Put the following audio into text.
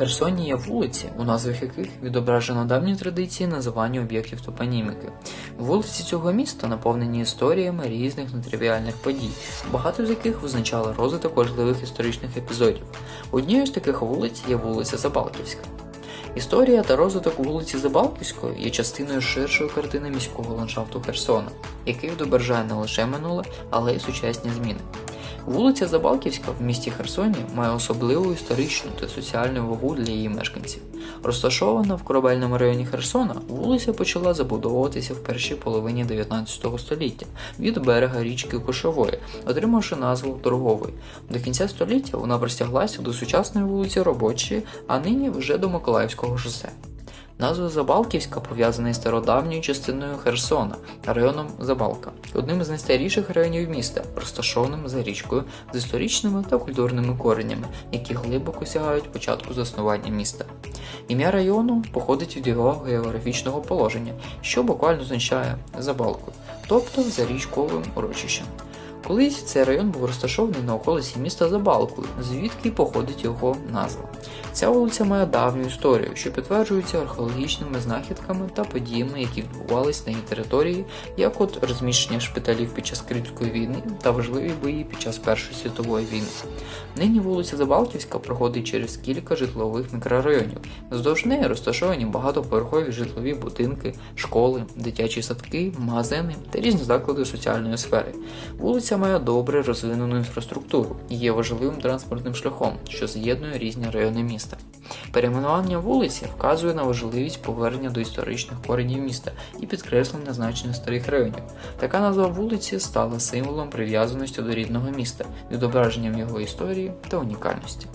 Херсоні є вулиці, у назвах яких відображено давні традиції називання об'єктів топоніміки. Вулиці цього міста наповнені історіями різних нетривіальних подій, багато з яких визначали розвиток важливих історичних епізодів. Однією з таких вулиць є вулиця Забалківська. Історія та розвиток вулиці Забалківської є частиною ширшої картини міського ландшафту Херсона, який відображає не лише минуле, але й сучасні зміни. Вулиця Забалківська в місті Херсоні має особливу історичну та соціальну вагу для її мешканців. Розташована в корабельному районі Херсона, вулиця почала забудовуватися в першій половині 19 століття від берега річки Кошової, отримавши назву Торгової. До кінця століття вона простяглася до сучасної вулиці Робочої, а нині вже до Миколаївського шосе. Назва Забалківська пов'язана із стародавньою частиною Херсона, районом Забалка, одним із найстаріших районів міста, розташованим за річкою з історичними та культурними коренями, які глибоко сягають початку заснування міста. Ім'я району походить від його географічного положення, що буквально означає Забалкою, тобто за річковим урочищем. Колись цей район був розташований на околиці міста Забалкою, звідки походить його назва. Ця вулиця має давню історію, що підтверджується археологічними знахідками та подіями, які відбувалися на її території, як от розміщення шпиталів під час Кримської війни та важливі бої під час Першої світової війни. Нині вулиця Забалківська проходить через кілька житлових мікрорайонів. Вздовж неї розташовані багатоповерхові житлові будинки, школи, дитячі садки, магазини та різні заклади соціальної сфери. Вулиця має добре розвинену інфраструктуру і є важливим транспортним шляхом, що з'єднує різні райони міста. Перейменування вулиці вказує на важливість повернення до історичних коренів міста і підкреслення значення старих районів. Така назва вулиці стала символом прив'язаності до рідного міста, відображенням його історії та унікальності.